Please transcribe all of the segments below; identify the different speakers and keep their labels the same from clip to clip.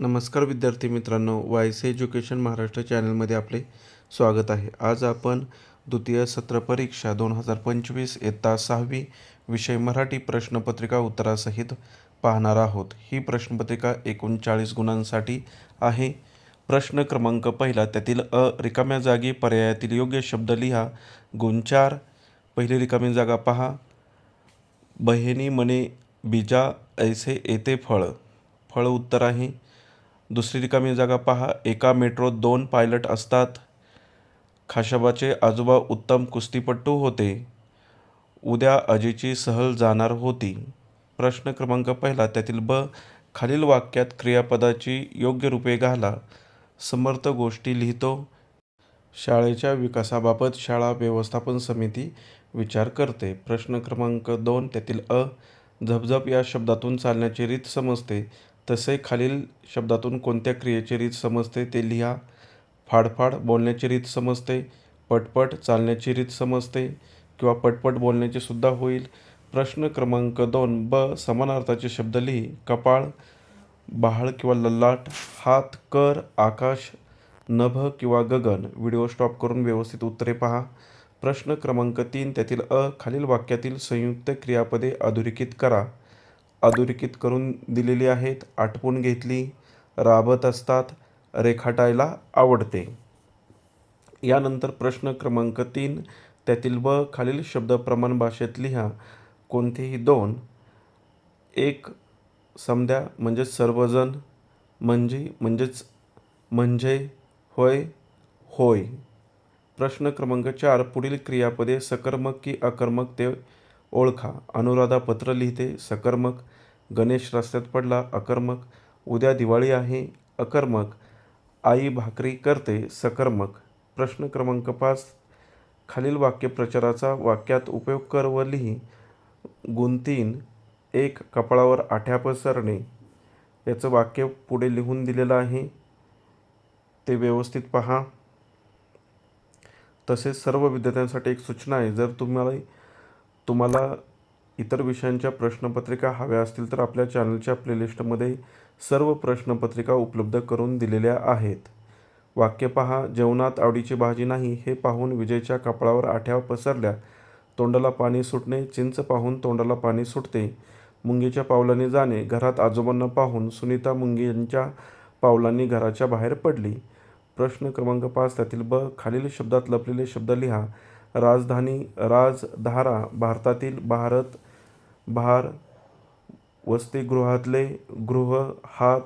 Speaker 1: नमस्कार विद्यार्थी मित्रांनो वायस एज्युकेशन महाराष्ट्र चॅनलमध्ये आपले स्वागत आहे. आज आपण द्वितीय सत्र परीक्षा दोन हजार पंचवीस इयत्ता सहावी विषय मराठी प्रश्नपत्रिका उत्तरासहित पाहणार आहोत. ही प्रश्नपत्रिका एकोणचाळीस गुणांसाठी आहे. प्रश्न क्रमांक पहिला त्यातील अ रिकाम्या जागी पर्यायातील योग्य शब्द लिहा. गुण चार पहिली रिकामी जागा पहा. बहिणी मने बीजा ऐसे येते फळ. फळ उत्तर आहे. दुसरी रिकामी जागा पहा. एका मेट्रोत दोन पायलट असतात. खाशाबाचे आजोबा उत्तम कुस्तीपट्टू होते. उद्या अजीची सहल जाणार होती. प्रश्न क्रमांक पहिला त्यातील ब खालील वाक्यात क्रियापदाची योग्य रूपे घाला. समर्थ गोष्टी लिहितो. शाळेच्या विकासाबाबत शाळा व्यवस्थापन समिती विचार करते. प्रश्न क्रमांक दोन त्यातील अ झपझप या शब्दातून चालण्याची रीत समजते. तसे खालील शब्दातून कोणत्या क्रियेची रीत समजते ते लिहा. फाडफाड बोलण्याची रीत समजते. पटपट चालण्याची रीत समजते. किंवा पटपट बोलण्याची सुद्धा होईल. प्रश्न क्रमांक दोन ब समानार्थाचे शब्द लिही. कपाळ बहाळ किंवा लल्लाट हात कर आकाश नभ किंवा गगन. व्हिडिओ स्टॉप करून व्यवस्थित उत्तरे पहा. प्रश्न क्रमांक तीन त्यातील अ खालील वाक्यातील संयुक्त क्रियापदे अधोरेखित करा. अधोरेखित करून दिलेली आहेत आटपून घेतली राबत असतात रेखाटायला आवडते. यानंतर प्रश्न क्रमांक तीन त्यातील ब खालील शब्द प्रमाण भाषेत लिहा. कोणतेही दोन. एक समद्या म्हणजेच सर्वजण. म्हणजे म्हणजेच म्हणजे होय होय. प्रश्न क्रमांक चार पुढील क्रियापदे सकर्मक की अकर्मक ते ओळखा. अनुराधा पत्र लिहिते सकर्मक. गणेश रस्त्यात पडला अकर्मक. उद्या दिवाळी आहे अकर्मक. आई भाकरी करते सकर्मक. प्रश्न क्रमांक पाच. खालील वाक्यप्रचाराचा वाक्यात उपयोग कर व लिही. गुण तीन एक कपाळावर आठ्या पसरणे. याचं वाक्य पुढे लिहून दिलेलं आहे. ते व्यवस्थित पहा. तसेच सर्व विद्यार्थ्यांसाठी एक सूचना आहे. जर तुम्हाला तुम्हाला इतर विषयांच्या प्रश्नपत्रिका हव्या असतील तर आपल्या चॅनलच्या प्लेलिस्टमध्ये सर्व प्रश्नपत्रिका उपलब्ध करून दिलेल्या आहेत. वाक्य पहा जेवणात आवडीची भाजी नाही हे पाहून विजयच्या कपाळावर आठ्या पसरल्या. तोंडाला पाणी सुटणे चिंच पाहून तोंडाला पाणी सुटते. मुंगीच्या पावलांनी जाणे घरात आजोबांना पाहून सुनीता मुंगींच्या पावलांनी घराच्या बाहेर पडली. प्रश्न क्रमांक पाच त्यातील ब खालील शब्दात लपलेले शब्द लिहा. राजधानी राजधारा भारतातील भारत भार वसतिगृहातले गृह हात.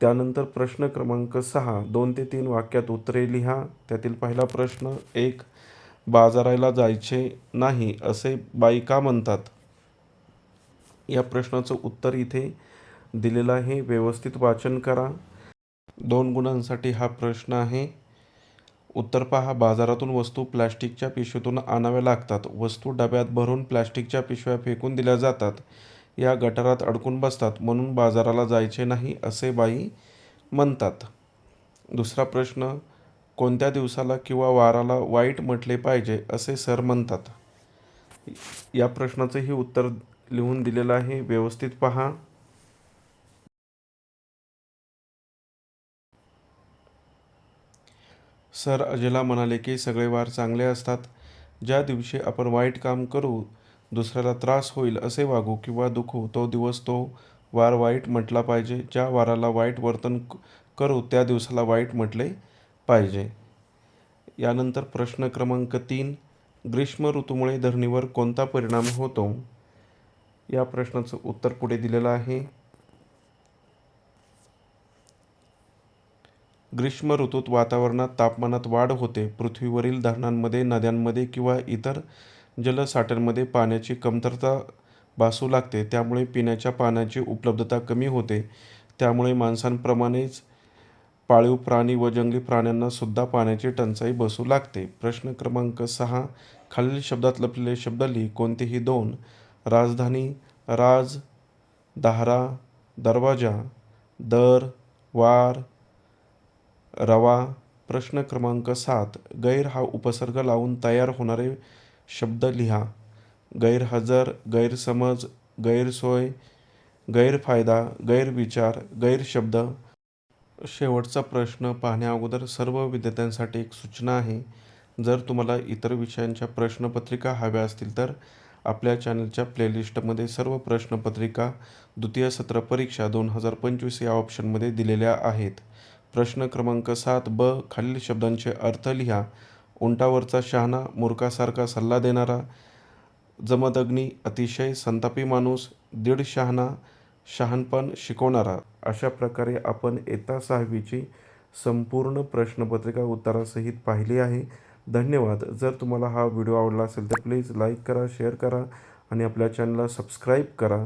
Speaker 1: त्यानंतर प्रश्न क्रमांक सहा दोन ते तीन वाक्यात उत्तरे लिहा. त्यातील पहिला प्रश्न एक बाजाराला जायचे नाही असे बायका म्हणतात? या प्रश्नाचं उत्तर इथे दिलेलं आहे. व्यवस्थित वाचन करा. दोन गुणांसाठी हा प्रश्न आहे. उत्तर पहा बाजारातून वस्तू प्लॅस्टिकच्या पिशवीतून आणाव्या लागतात. वस्तू डब्यात भरून प्लॅस्टिकच्या पिशव्या फेकून दिल्या जातात. या गटारात अडकून बसतात. म्हणून बाजाराला जायचे नाही असे बाई म्हणतात. दुसरा प्रश्न कोणत्या दिवसाला किंवा वाराला वाईट म्हटले पाहिजे असे सर म्हणतात. या प्रश्नाचंही उत्तर लिहून दिलेलं आहे. व्यवस्थित पहा. सर अजयला म्हणाले की सगळे वार चांगले असतात. ज्या दिवशी आपण वाईट काम करू दुसऱ्याला त्रास होईल असे वागू किंवा दुखू तो दिवस तो वार वाईट म्हटला पाहिजे. ज्या वाराला वाईट वर्तन करू त्या दिवसाला वाईट म्हटले पाहिजे. यानंतर प्रश्न क्रमांक तीन ग्रीष्म ऋतूमुळे धरणीवर कोणता परिणाम होतो? या प्रश्नाचं उत्तर पुढे दिलेलं आहे. ग्रीष्म ऋतूत वातावरणात तापमानात वाढ होते. पृथ्वीवरील धरणांमध्ये नद्यांमध्ये किंवा इतर जलसाठ्यांमध्ये पाण्याची कमतरता भासू लागते. त्यामुळे पिण्याच्या पाण्याची उपलब्धता कमी होते. त्यामुळे माणसांप्रमाणेच पाळीव प्राणी व जंगली प्राण्यांना सुद्धा पाण्याची टंचाई बसू लागते. प्रश्न क्रमांक सहा खालील शब्दात लपलेले शब्द लिही. कोणतेही दोन राजधानी राज दाहरा दरवाजा दर वार रवा प्रश्न क्रमांक सात गैर हा उपसर्ग लावून तयार होणारे शब्द लिहा. गैरहजर गैरसमज गैरसोय गैरफायदा गैरविचार गैरशब्द. शेवटचा प्रश्न पाहण्याअगोदर सर्व विद्यार्थ्यांसाठी एक सूचना आहे. जर तुम्हाला इतर विषयांच्या प्रश्नपत्रिका हव्या असतील तर आपल्या चॅनलच्या प्लेलिस्टमध्ये सर्व प्रश्नपत्रिका द्वितीय सत्र परीक्षा दोन हजार पंचवीस या ऑप्शनमध्ये दिलेल्या आहेत. प्रश्न क्रमांक सात ब खालील शब्दांचे अर्थ लिहा. उंटावरचा शहाणा मूर्खासारखा सल्ला देणारा जमदग्नी अतिशय संतापी माणूस दीड शहाणा शहाणपण शिकवणारा. अशा प्रकारे आपण येता सहावीची संपूर्ण प्रश्नपत्रिका उत्तरासहित पाहिली आहे. धन्यवाद. जर तुम्हाला हा व्हिडिओ आवडला असेल तर प्लीज लाईक करा शेअर करा आणि आपल्या चॅनलला सबस्क्राईब करा.